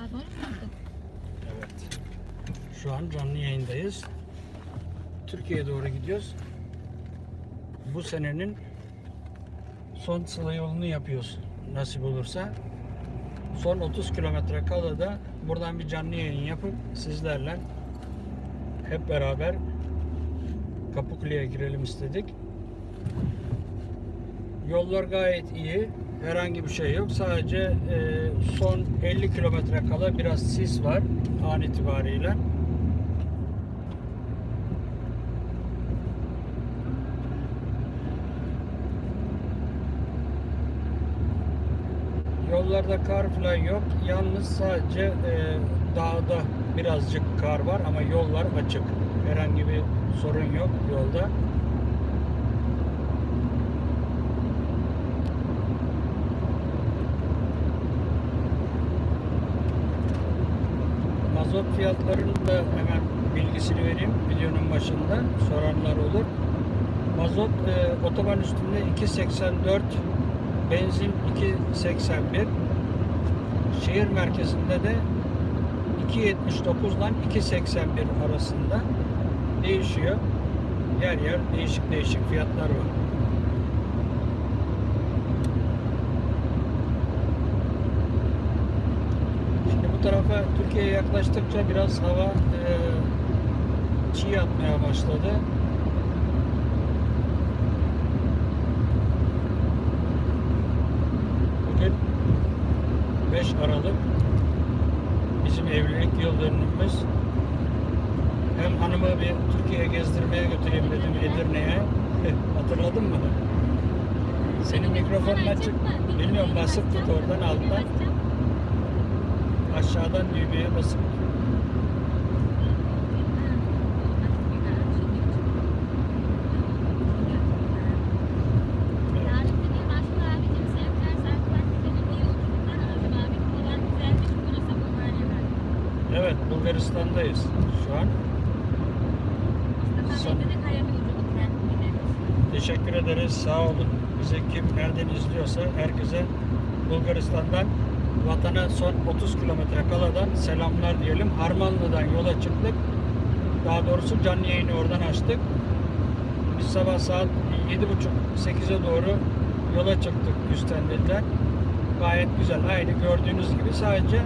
Saat 13 müydü? Evet. Şu an canlı yayındayız. Türkiye'ye doğru gidiyoruz. Bu senenin son sıla yolunu yapıyoruz. Nasip olursa. Son 30 kilometre kala da buradan bir canlı yayın yapıp sizlerle hep beraber Kapıkule'ye girelim istedik. Yollar gayet iyi. Herhangi bir şey yok. Sadece e, son 50 kilometre kala biraz sis var an itibariyle. Yollarda kar falan yok. Yalnız sadece e, dağda birazcık kar var ama yollar açık. Herhangi bir sorun yok yolda. Mazot fiyatlarının da hemen bilgisini vereyim videonun başında soranlar olur. Mazot e, otoban üstünde 2.84, benzin 2.81, şehir merkezinde de 2.79 ile 2.81 arasında değişiyor. Yer yer değişik değişik fiyatlar var. Şimdi bu tarafa Türkiye'ye yaklaştıkça biraz hava e, çiğ atmaya başladı. Bugün 5 Aralık bizim evlilik yıl dönümümüz. Hem hanımı bir Türkiye'ye gezdirmeye götüreyim dedim Edirne'ye. Hatırladın mı? Senin mikrofonun açık. Bilmiyorum basıp tut oradan alttan. Aşağıdan düğmeye basıp. Evet Bulgaristan'dayız şu an. Teşekkür ederiz. Sağ olun. Bize kim nereden izliyorsa herkese Bulgaristan'dan vatana son 30 kilometre kaladan selamlar diyelim. Harmanlı'dan yola çıktık. Daha doğrusu canlı yayını oradan açtık. Biz sabah saat 7.30-8'e doğru yola çıktık Güstendel'den. Gayet güzel. Aynı gördüğünüz gibi. Sadece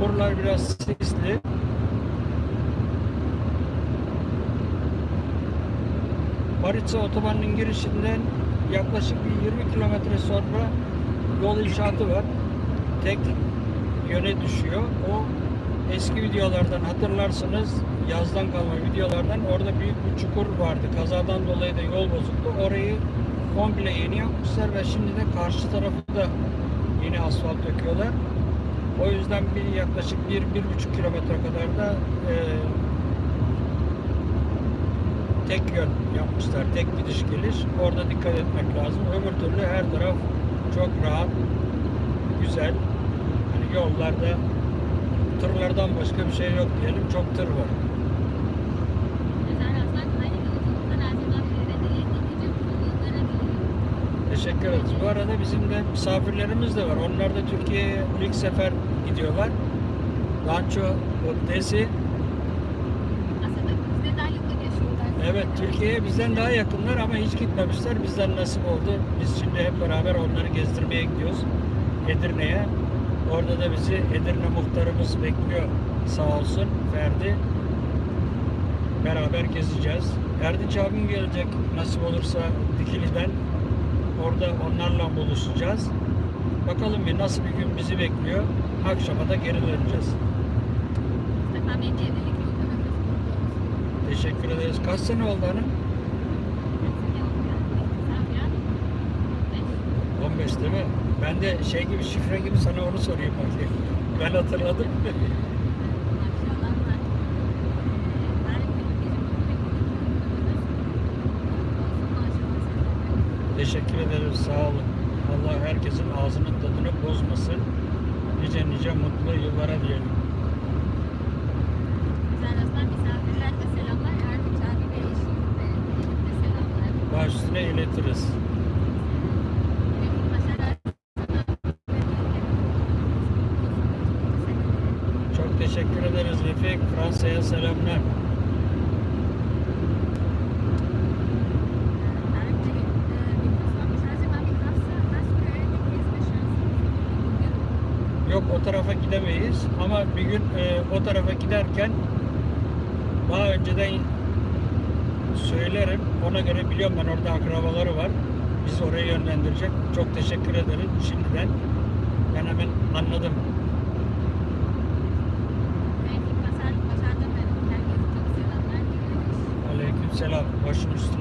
buralar biraz sisli. Maritsa otobanının girişinden yaklaşık bir 20 kilometre sonra yol inşaatı var. Tek yöne düşüyor. O eski videolardan hatırlarsınız yazdan kalma videolardan orada büyük bir çukur vardı. Kazadan dolayı da yol bozuktu. Orayı komple yeni yapmışlar ve şimdi de karşı tarafı da yeni asfalt döküyorlar. O yüzden bir yaklaşık 1-1,5 kilometre kadar da e, tek yön yapmışlar. Tek gidiş geliş. Orada dikkat etmek lazım. Öbür türlü her taraf çok rahat, güzel. Yollarda tırlardan başka bir şey yok diyelim. Çok tır var. Teşekkür ederiz. Bu arada bizim de misafirlerimiz de var. Onlar da Türkiye'ye ilk sefer gidiyorlar. Rancho Desi. Aslında bizde daha yakın yaşıyorlar. Evet Türkiye'ye bizden daha yakınlar ama hiç gitmemişler. Bizden nasip oldu. Biz şimdi hep beraber onları gezdirmeye gidiyoruz. Edirne'ye. Orada da bizi Edirne muhtarımız bekliyor. Sağ olsun Ferdi. Beraber gezeceğiz. Erdinç abim gelecek nasip olursa Dikili'den. Orada onlarla buluşacağız. Bakalım bir nasıl bir gün bizi bekliyor. Akşama da geri döneceğiz. Teşekkür ederiz. Kaç sene oldu hanım? Ne oldu ya? Sen ya? Beş. 15 değil mi? Ben de şey gibi şifre gibi sana onu sorayım bakayım. Ben hatırladım. Teşekkür ederiz. Sağ olun. Allah herkesin ağzının tadını bozmasın. Nice nice mutlu yıllara diyelim. Güzel Aslan misafirlerle selamlar. Erdinç abi ve eşine de selamlar. Baş üstüne iletiriz. Başarılar. Teşekkür ederiz Refik. Fransa'ya selamlar. Tarık Bey, e, bir sormuş. Acaba bir Hafsa Hasköy'de gezme şansımız olur mu bugün? Yok o tarafa gidemeyiz ama bir gün e, o tarafa giderken daha önceden söylerim. Ona göre biliyorum ben orada akrabaları var. Bizi oraya yönlendirecek. Çok teşekkür ederim şimdiden. Ben hemen anladım. Belki Başar, Başar'da ben herkese çok selamlar diliyoruz. Aleyküm selam.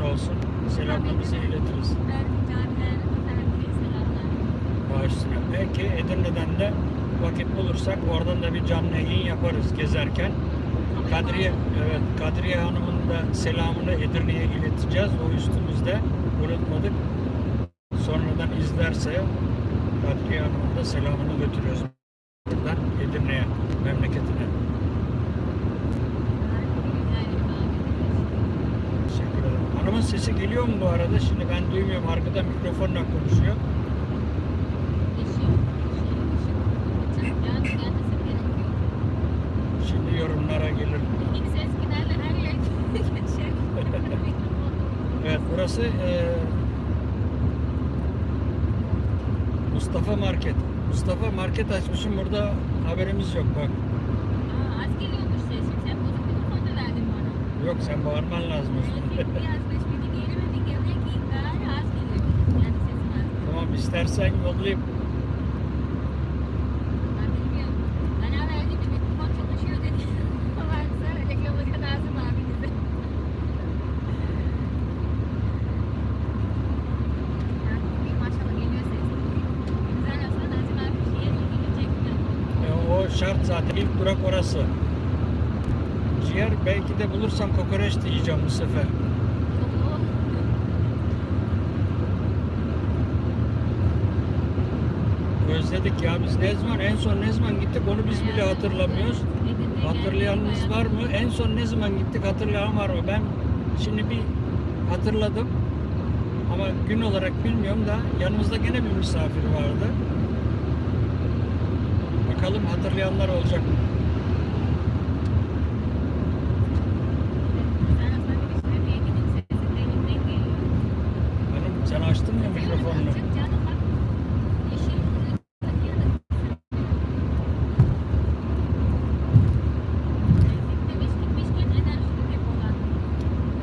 Üstüne olsun. Selamlarımızı iletiriz. Bağışına. Belki Edirne'den de vakit bulursak oradan da bir canlı yayın yaparız gezerken. Kadriye, evet Kadriye Hanım'ın da selamını Edirne'ye ileteceğiz. O üstümüzde unutmadık. Sonradan izlerse Kadriye Hanım'ın da selamını götürüyoruz. Buradan Edirne'ye, memleketine. Teşekkür Hanımın sesi geliyor mu bu arada? Şimdi ben duymuyorum. Arkada mikrofonla konuşuyor. Şimdi yorumlara gelir. Evet burası eee, Mustafa Market. Mustafa Market açmışım burada haberimiz yok bak. Yok sen bağırman lazım. o zaman. tamam istersen yollayayım. Maşallah geliyor ses. Güzel olsa Nazım abi bir gelecek mi? E, şart zaten. İlk durak orası. Ciğer belki de bulursam kokoreç de yiyeceğim bu sefer. Özledik ya biz ne zaman en son ne zaman gittik onu biz bile hatırlamıyoruz. Hatırlayanınız var mı? En son ne zaman gittik hatırlayan var mı? Ben şimdi bir hatırladım. Ama gün olarak bilmiyorum da yanımızda gene bir misafir vardı. Bakalım hatırlayanlar olacak mı? Hanım sen açtın mı mikrofonunu?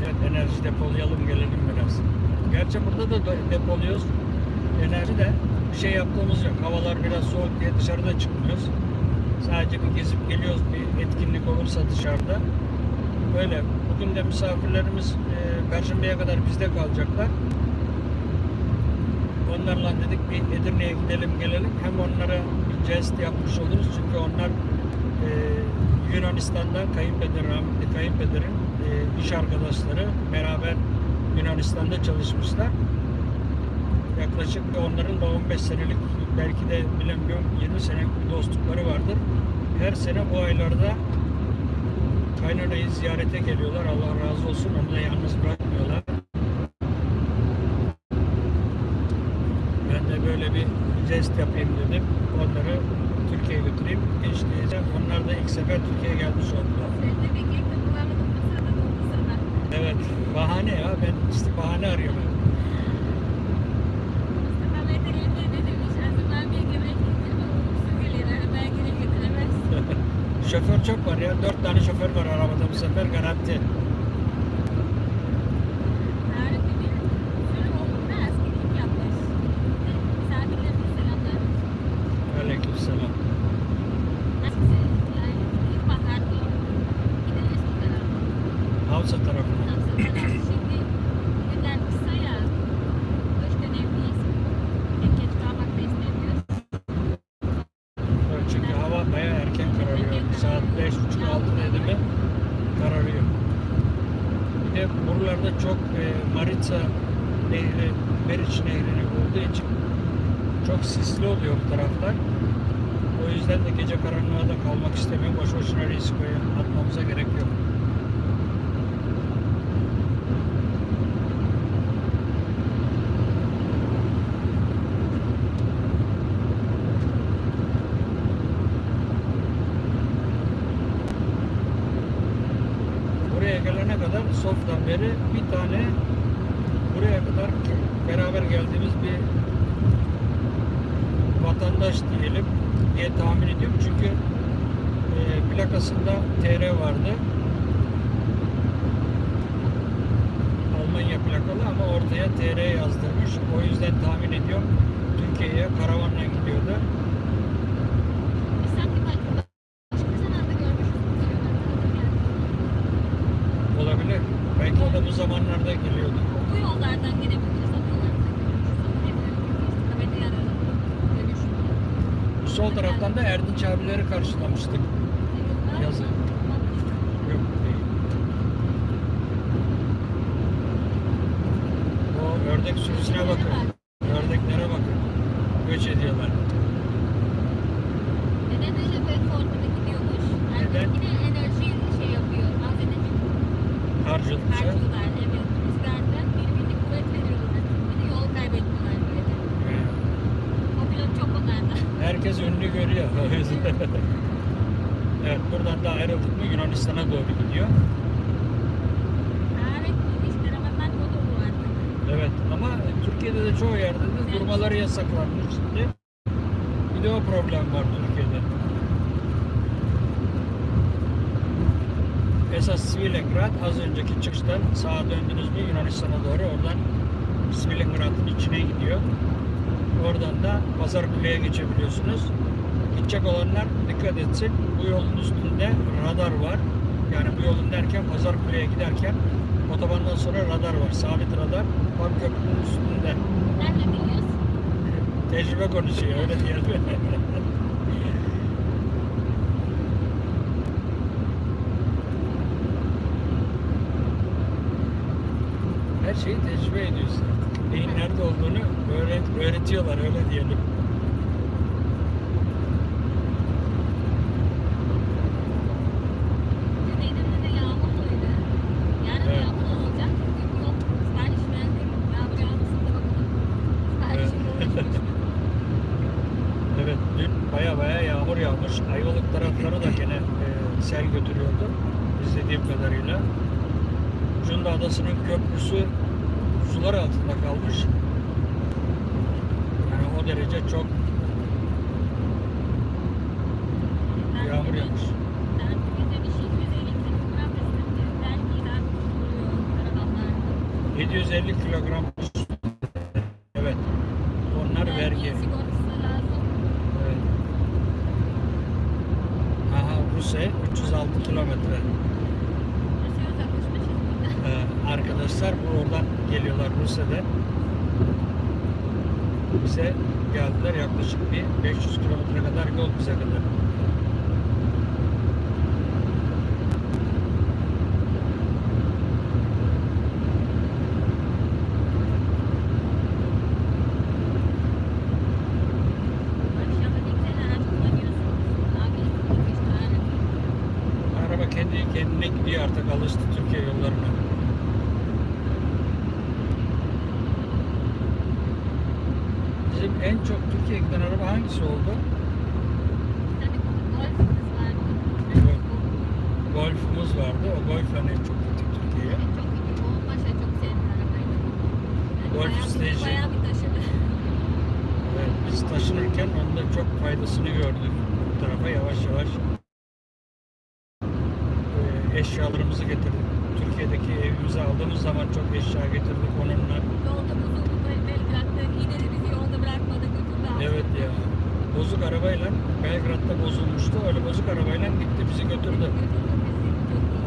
Evet enerji depolayalım gelelim biraz. Gerçi burada da de- depoluyoruz. Enerji de bir şey yaptığımız yok. Havalar biraz soğuk diye dışarıda çıkmıyoruz. Sadece bir gezip geliyoruz bir etkinlik olursa dışarıda. Böyle. Bugün de misafirlerimiz e, Perşembe'ye kadar bizde kalacaklar. Onlarla dedik bir Edirne'ye gidelim gelelim. Hem onlara bir jest yapmış oluruz. Çünkü onlar e, Yunanistan'dan kayınpeder, rahmetli kayınpederin e, iş arkadaşları beraber Yunanistan'da çalışmışlar. Yaklaşık onların da 15 senelik belki de bilemiyorum 20 senelik bir dostlukları vardır. Her sene bu aylarda kaynanayı ziyarete geliyorlar. Allah razı olsun. Onu da yalnız bırakmıyorlar. Ben de böyle bir jest yapayım dedim. Onları Türkiye'ye götüreyim. Gençliğe. Onlar da ilk sefer Türkiye'ye gelmiş oldular. Evet. Bahane ya. Ben işte bahane arıyorum. Şoför çok var ya. Dört tane şoför var arabada bu sefer garanti. Aleykümselam. Havza tarafına. Şimdi günler kısa ya. Kış dönemdeyiz. Hep geç kalmak da istemiyoruz. Evet, çünkü hava bayağı erken kararıyor. Saat beş buçuk altı dedi mi kararıyor. Bir de buralarda çok e, Maritsa Nehri, Meriç Nehri'ni olduğu için çok sisli oluyor bu taraflar. O yüzden de gece karanlığa da kalmak istemiyorum. Boş boşuna risk atmamıza gerek yok. Sof'tan beri bir tane buraya kadar beraber geldiğimiz bir vatandaş diyelim diye tahmin ediyorum. Çünkü e, plakasında TR vardı. Almanya plakalı ama ortaya TR yazdırmış. O yüzden tahmin ediyorum Türkiye'ye karavanla gidiyordu. Biz sanki başka başka zamanda görmüşüz. Olabilir. Belki o da bu zamanlarda geliyordu. Bu yollardan gelebiliriz. O yollardan görmüşüz. Ama hep Mehmet'e yaradı. Dönüş. Sol taraftan abileri karşılamıştık. Yazın. Yok değil. O ördek sürüsüne bakın. Ördeklere bakın. Göç ediyorlar. Neden öyle böyle formüle gidiyormuş? Neden? Yani yine enerji şey yapıyor. Az enerji Harcılıkça. harcıyorlar. Evet. Rüzgardan birbirine kuvvet veriyorlar. Bir de yol kaybetmiyorlar böyle. O pilot çok onlarda. Herkes görüyor. evet buradan da ayrıldık mı Yunanistan'a doğru gidiyor. Evet. Ama Türkiye'de de çoğu yerde de durmaları yasaklanmış şimdi. Bir de o problem var Türkiye'de. Esas Svilengrad az önceki çıkıştan sağa döndünüz mü Yunanistan'a doğru oradan Svilengrad'ın içine gidiyor. Oradan da Pazarkule'ye geçebiliyorsunuz. Gidecek olanlar dikkat etsin. Bu yolun üstünde radar var. Yani bu yolun derken Pazarkule'ye giderken otobandan sonra radar var. Sabit radar. Tam köprünün üstünde. Nerede biliyoruz? Tecrübe konuşuyor öyle diyelim. Her şeyi tecrübe ediyorsun. Neyin nerede olduğunu öğret, öğretiyorlar öyle diyelim. Dün Edirne'de yağmurluydu. Yarın Evet. yağmur olacak. Bugün yok. Sipariş verdim. Yağmur yağmasın da bakalım. Siparişim olmuş. Evet dün baya baya yağmur yağmış. Ayvalık tarafları da gene e, sel götürüyordu. İzlediğim kadarıyla. Cunda Adası'nın köprüsü sular altında kalmış. Yani o derece çok yağmur yağmış. Ben bugün demiş 250 kilogram üstünde. Belki daha oluyor karavanlarda. 750 kilogram. Evet. Onlar vergi. Sigortası lazım. Evet. Rusya 306 kilometre. Ee, arkadaşlar buradan geliyorlar Rusya'da. Bize geldiler yaklaşık bir 500 kilometre kadar yol bize kadar. Akşam da ne güzel araç kullanıyorsunuz. Abi işte araç. Araba kendi kendine gidiyor artık alıştı Türkiye yollarına. Bizim en çok Türkiye'ye giden araba hangisi oldu? Bir tane golfümüz vardı. Evet. Golf'umuz vardı. O Golf'le en çok gittik Türkiye'ye. Evet, çok iyi. O başa çok sevdim arabayı. Yani Golf bayağı bir- taşıdı. Evet, biz taşınırken onun da çok faydasını gördük bu tarafa yavaş yavaş. Ee, eşyalarımızı getirdik. Türkiye'deki evimize aldığımız zaman çok eşya getirdik onunla. Yolda bozuldu Bel- Belgrad'da. Yine de bizi yolda bırakmadı götürdü. Evet ya. Bozuk arabayla Belgrad'da bozulmuştu. Öyle bozuk arabayla gitti bizi götürdü. Götürdü.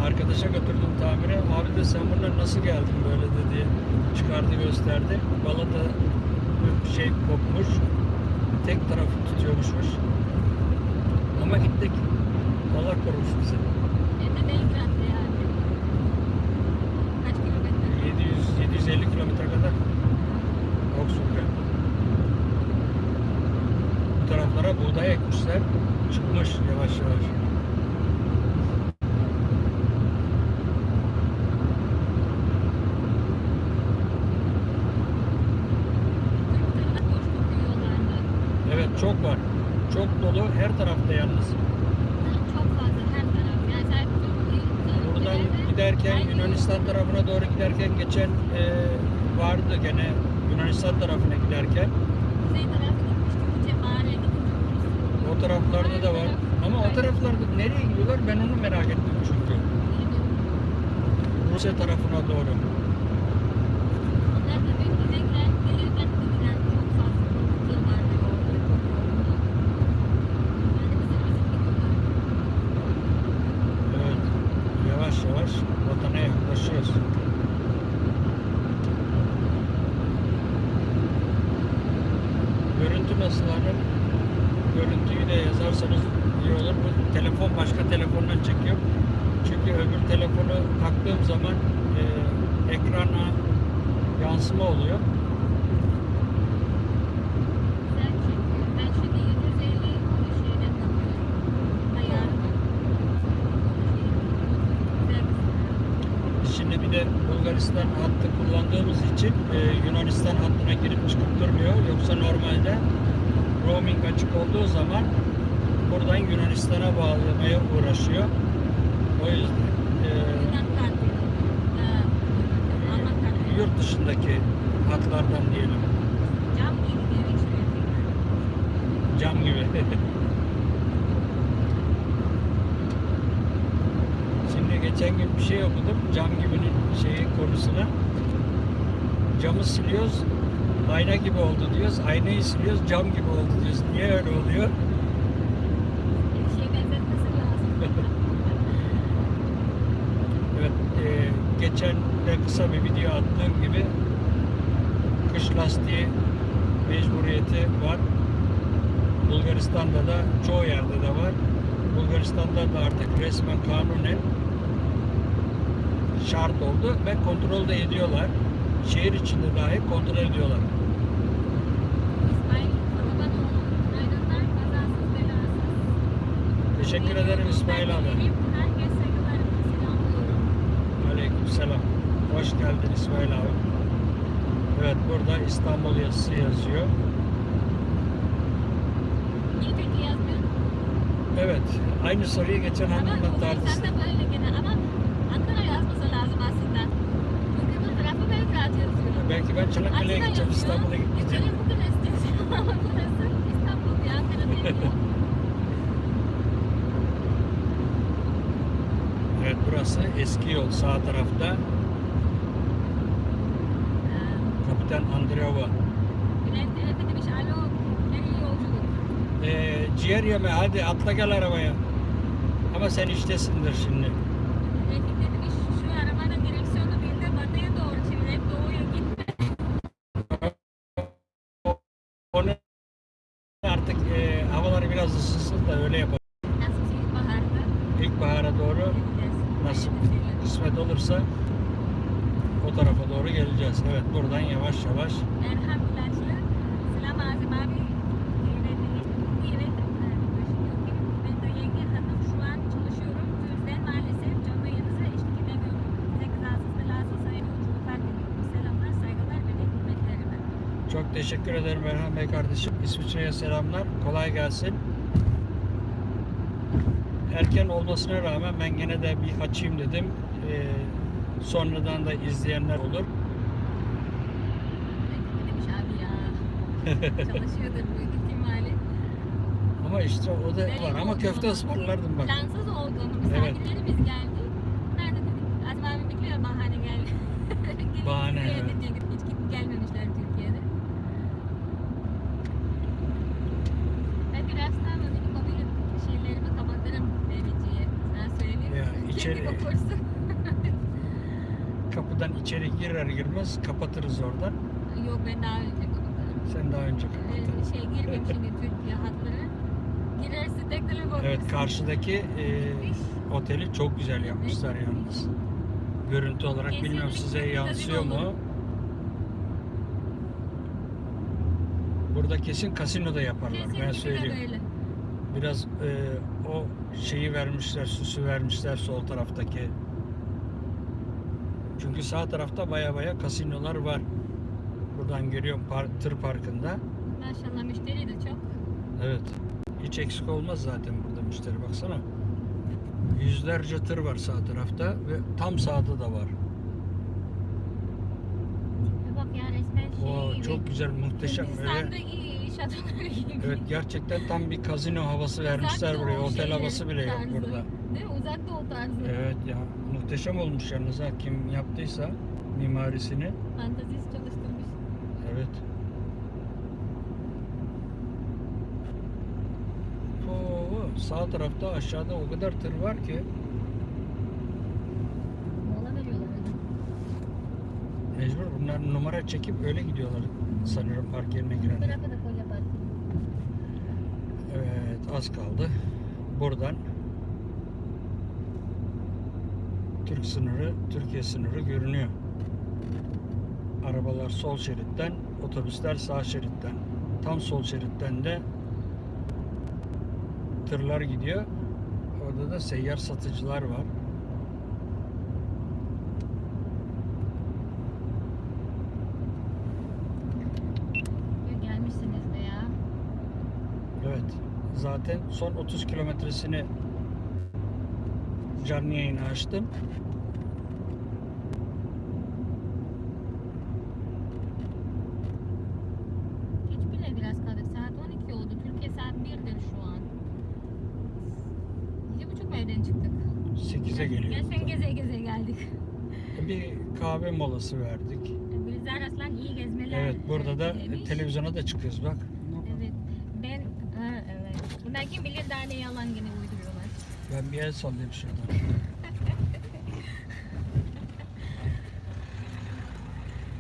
Arkadaşa götürdüm tamire. Abi de sen bunlar nasıl geldin böyle dedi. Çıkardı gösterdi. Balata şey kopmuş. Tek tarafı tutuyormuşmuş. Ama gittik. Allah korumuş bizi. Hem de Belgrad'da yani. Kaç kilometre? 700 750 kilometre kadar. Augsburg'a. Bu taraflara buğday ekmişler. Çıkmış yavaş yavaş. Çok var. Çok dolu her tarafta yalnız. Çok fazla her taraf. Yani değil. Buradan giderken Aynen. Yunanistan tarafına doğru giderken geçen e, vardı gene Yunanistan tarafına giderken. Kuzey tarafı gitmiştik. Cemare gitmiştik. O taraflarda da var. Ama o taraflarda nereye gidiyorlar ben onu merak ettim çünkü. Rusya tarafına doğru. Onlar da benim bize giren, gelirken gidilen çok fazla tır vardı yolda. Yani bizim bizim gidiyorlar. Evet. Yavaş yavaş vatana yaklaşıyoruz. Görüntü nasıl hanım? Görüntüyü de yazarsanız iyi olur. Bu başka telefonla çekiyor. Çünkü öbür telefonu taktığım zaman e, ekrana yansıma oluyor. Güzel çünkü ben şimdi 750 şeyle bakıyorum. Ayarını. Güzel güzel. Şimdi bir de Bulgaristan hattı kullandığımız için e, Yunanistan hattına girip çıkıp durmuyor. Yoksa normalde roaming açık olduğu zaman buradan Yunanistan'a bağlamaya uğraşıyor. O yüzden e, Alman kartı. yurt dışındaki hatlardan diyelim. Cam gibi. Şimdi geçen gün bir şey okudum. Cam gibinin şeyi konusuna. Camı siliyoruz. Ayna gibi oldu diyoruz. Aynayı siliyoruz. Cam gibi oldu diyoruz. Niye öyle oluyor? Evet. e, geçen de kısa bir video attığım gibi kış lastiği mecburiyeti var. Bulgaristan'da da çoğu yerde de var. Bulgaristan'da da artık resmen kanunen şart oldu ve kontrol de ediyorlar. Şehir içinde dahi kontrol ediyorlar. Teşekkür ederim İsmail abi. Selamlıyorum. Aleykümselam. Hoş geldin İsmail abi. Evet burada İstanbul yazısı yazıyor. Evet. Aynı soruyu geçen hanımla tartıştık. da böyle gene ama Ankara yazması lazım aslında. Çünkü bu tarafı Belgrad yazıyor. Belki ben Çanakkale'ye gideceğim. İstanbul'a Bukarest yazıyor. Ama burası İstanbul Ankara değil. Evet burası eski yol sağ tarafta. Kapitan Efe demiş alo nereye yolculuk? Ee, ciğer yeme hadi atla gel arabaya. Ama sen iştesindir şimdi. Refik de demiş şu arabanın direksiyonu bir de batıya doğru çevir hep doğuya gitme. Onu artık e, havalar biraz ısınsın da öyle yapalım. Nasıl ilkbaharda İlkbahara doğru gideceğiz. nasip Hayırlısıyla. kısmet olursa o tarafa doğru geleceğiz. Evet buradan yavaş yavaş Erhan Bilaçlı. Selam Azim abi. Evet, evet. Ben de yenge hanım şu an çalışıyorum. Bu yüzden maalesef canlı yayınıza eşlik edemiyorum. Size kızasız belasız hayırlı yolculuklar diliyorum. Selamlar, saygılar ve de hürmetlerime. Çok teşekkür ederim Erhan Bey kardeşim. İsviçre'ye selamlar. Kolay gelsin. Erken olmasına rağmen ben gene de bir açayım dedim. Ee, sonradan da izleyenler olur. Çalışıyordur büyük ihtimalle. Ama işte o da var. Ama köfte ısmarlardım bak. Plansız Evet. misafirlerimiz geldi. Nerede dedik? Azim abi bekliyor bahane geldi. Gelin Bahane, Türkiye'ye evet. diyecektim. Hiç gidip gelmemişler Türkiye'de. Ben birazdan da dedim mobilya şeylerimi kapatırım vericiye. Sen söyleyeyim. Ya, içeri- Kendi okursun. Kapıdan içeri girmez kapatırız oradan. Yok ben daha önce kapatırım. Sen daha önce kapattın. Ee, şey girmeyeyim şimdi Türkiye hatları. Girersin tek telefon. Evet karşıdaki e, oteli çok güzel yapmışlar yalnız. Görüntü olarak bilmiyorum size Kesinlikle yansıyor mu? Burada kesin kasino da yaparlar ben Kesinlikle söyleyeyim. böyle. Biraz e, o şeyi vermişler, süsü vermişler sol taraftaki. Çünkü sağ tarafta baya baya kasinolar var. Buradan görüyorum par- tır parkında. Maşallah müşteri de çok. Evet. Hiç eksik olmaz zaten burada müşteri baksana. Yüzlerce tır var sağ tarafta ve tam sağda da var. Bak ya resmen şey Oo, gibi. çok güzel, muhteşem. Böyle, gibi. evet gerçekten tam bir kazino havası vermişler Uzak buraya. Doğu Otel şeyleri havası bile yok tarzı. burada. Değil mi? Uzak doğu tarzı. Evet ya muhteşem olmuş yalnız ha kim yaptıysa mimarisini. Fantazisi çalıştırmış. Evet. Oo, sağ tarafta aşağıda o kadar tır var ki Mola veriyorlar öyle. mecbur bunlar numara çekip öyle gidiyorlar sanırım park yerine da kolye parkı. Evet az kaldı. Buradan Türk sınırı, Türkiye sınırı görünüyor. Arabalar sol şeritten, otobüsler sağ şeritten. Tam sol şeritten de tırlar gidiyor. Orada da seyyar satıcılar var. Gelmişsiniz de ya. Evet. Zaten son 30 kilometresini canlı yayını açtım. Geç bile biraz kaldık. Saat 12 oldu. Türkiye saat 1'dir şu an. 7.30 mu evden çıktık? 8'e geliyor. Gerçekten geze geze geldik. Bir kahve molası verdik. Gülizar Aslan iyi gezmeler. Evet burada da demiş. televizyona da çıkıyoruz bak. Evet. Ben ha, evet. Kim bilir daha ne yalan uyduruyorlar. Ben bir el sallayayım şuradan.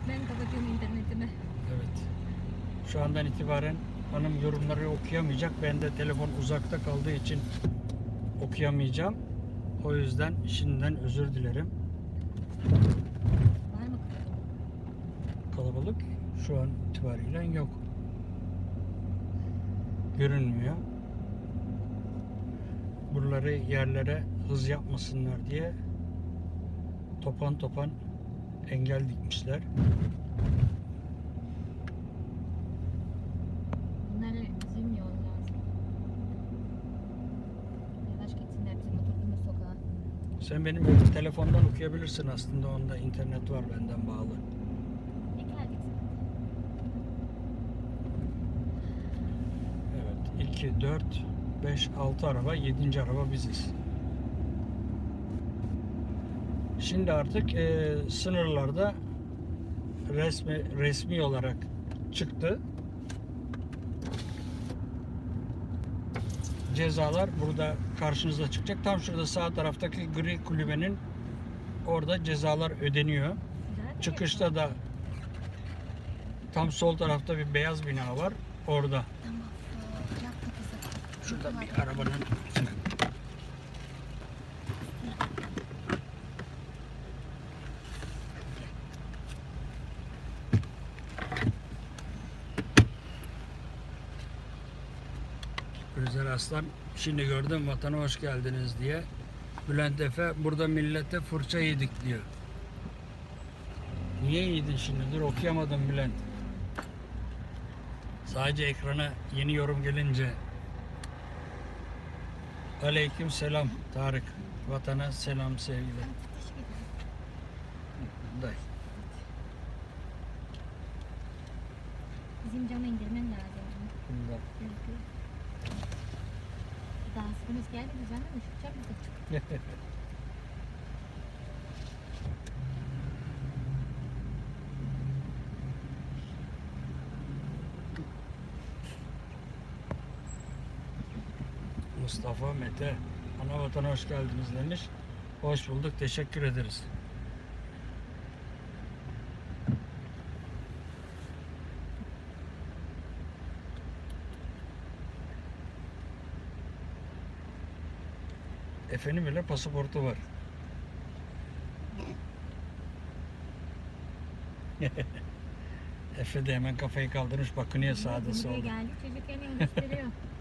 Ben kapatıyorum internetimi. Evet. Şu andan itibaren hanım yorumları okuyamayacak. Ben de telefon uzakta kaldığı için okuyamayacağım. O yüzden şimdiden özür dilerim. Var mı? Kalabalık şu an itibariyle yok. Görünmüyor. Buraları yerlere hız yapmasınlar diye topan topan engel dikmişler. Bunları bizim yol lazım. Yavaş gitsinler bizim oturduğumuz sokağa. Sen benim telefondan okuyabilirsin aslında onda internet var benden bağlı. Evet 2, 4, 5, 6 araba 7. araba biziz. Şimdi artık e, sınırlarda resmi resmi olarak çıktı. Cezalar burada karşınıza çıkacak. Tam şurada sağ taraftaki gri kulübenin orada cezalar ödeniyor. Çıkışta da tam sol tarafta bir beyaz bina var. Orada. Tamam. Ee, Yapma kızım. Şurada bir arabanın Gülizar Aslan şimdi gördüm vatana hoş geldiniz diye. Bülent Efe burada millete fırça yedik diyor. Niye yedin şimdi? Dur okuyamadım Bülent. Sadece ekrana yeni yorum gelince Aleyküm selam Tarık. Vatana selam sevgiler. Day. Bizim camı indirmen lazım. Bunda. Çünkü daha sıkımız gelmedi canım. Üşütecek Mustafa Mete. Ana vatana hoş geldiniz demiş. Hoş bulduk. Teşekkür ederiz. Efe'nin bile pasaportu var. Efe de hemen kafayı kaldırmış bakınıyor sağda solda. geldik. Çocuk elini gösteriyor.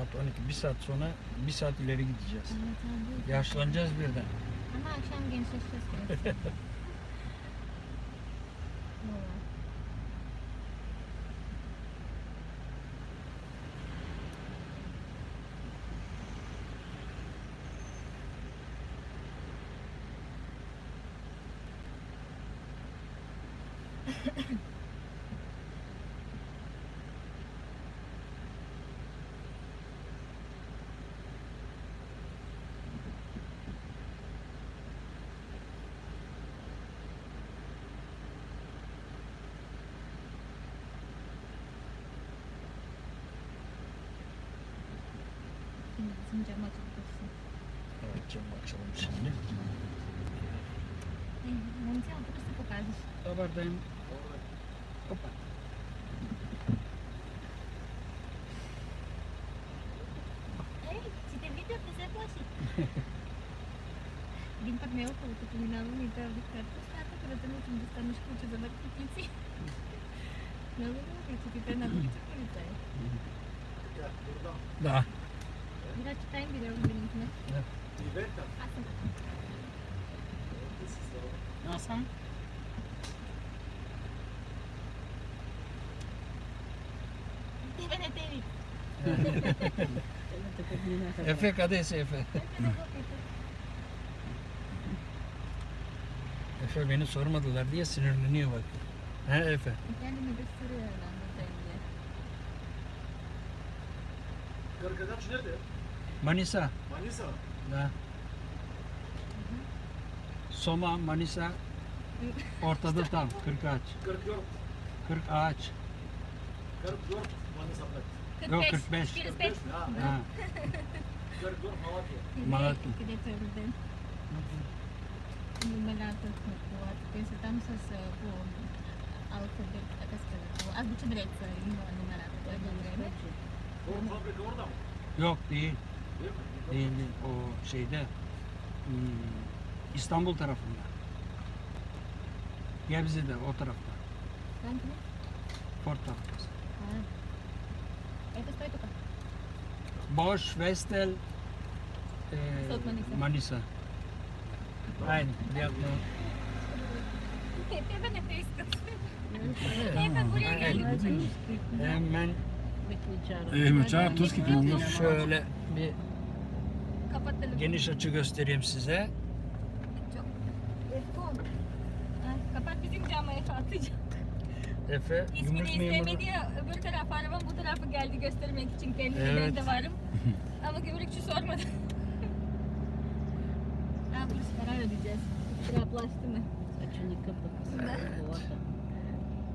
Saat 12. Bir saat sonra bir saat ileri gideceğiz. Evet abi. Yaşlanacağız birden. Ama akşam gençleşeceğiz lazım. Cama tutulsun. Evet camı açalım şimdi. Monti burası bu kardeşim. Haberdayım. Hoppa. Эй, тебе видео ты заплачешь? Din meu, pelo que terminava o então, está a tratar de tudo, está nos cursos da Marquitici. Não, não, não, não, não, não, não, não, não, não, não, não, não, não, czytajmy video benimkine. Asıl. Nasıl? Tebe ne tevi. Efe kadesi Efe. Efe beni sormadılar diye sinirleniyor bak. He Efe. Kendimi gösteriyor herhalde diye. Karkadaş nerede? Manisa. Manisa. Da. Soma, Manisa ortada tam 40 ağaç. 44. 40 ağaç. 44 Manisa. Yok 45. 45. Ha, Ha. 44 Malatya. Malatya. At pensamos sa po alfabet atas ka po. Ah, bu direkt sa yung ano malatot. Ay, direkt. O fabrika orada mı? Yok değil. Değil. O şeyde hmm, İstanbul tarafında. Gebze'de o tarafta. Tarafı. Ah. İto ka. Boş, Vestel, e, Manisa. Manisa. Aynı. Na taste ko? Ito buraya geldi. Hemen Ee, uçağı tuz gibi olmuş. şöyle bir Kapat talaga. geniş açı göstereyim size. Çok. Ah, kapat bizim camı Efe atacağım. Efe İsmini memuru. istemedi ya öbür tarafa arabam bu tarafa geldi göstermek için kendi Evet. ben de varım. Ama gümrükçü sormadı. ha burası karar ödeyeceğiz. Traplaştı mı? Saçını kapat.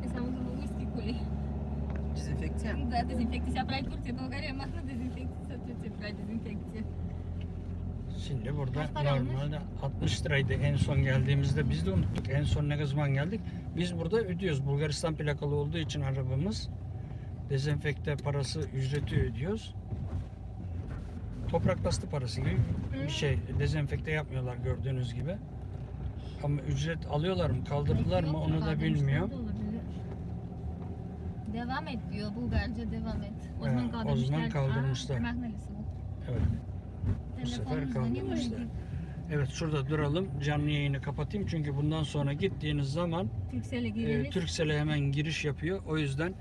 E za whisky kuli. Dezenfekcija. Da, dezinfekcija pravi Turcija, Bulgarija mahna dezinfekcija, Turcija pravi dezinfekcija. Şimdi burada Kaç para olmuş? normalde 60 liraydı en son geldiğimizde biz de unuttuk. En son ne zaman geldik? Biz burada ödüyoruz. Bulgaristan plakalı olduğu için arabamız dezenfekte parası ücreti ödüyoruz. Toprak bastı parası gibi bir şey. Dezenfekte yapmıyorlar gördüğünüz gibi. Ama ücret alıyorlar mı, kaldırdılar mı onu da bilmiyorum. Devam et diyor Bulgarca devam et. O zaman o kaldırmışlar. zaman kaldırmışlar. Aa, Mahnalısı bu. Evet. Bu sefer değil? Evet şurada duralım. Canlı yayını kapatayım çünkü bundan sonra gittiğiniz zaman Türkcell'e e. Turkcell'e hemen giriş yapıyor. O yüzden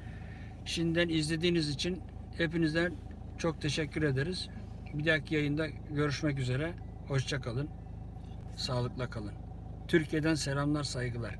şimdiden izlediğiniz için hepinizden çok teşekkür ederiz. Bir dahaki yayında görüşmek üzere. Hoşça kalın. Sağlıkla kalın. Türkiye'den selamlar, saygılar.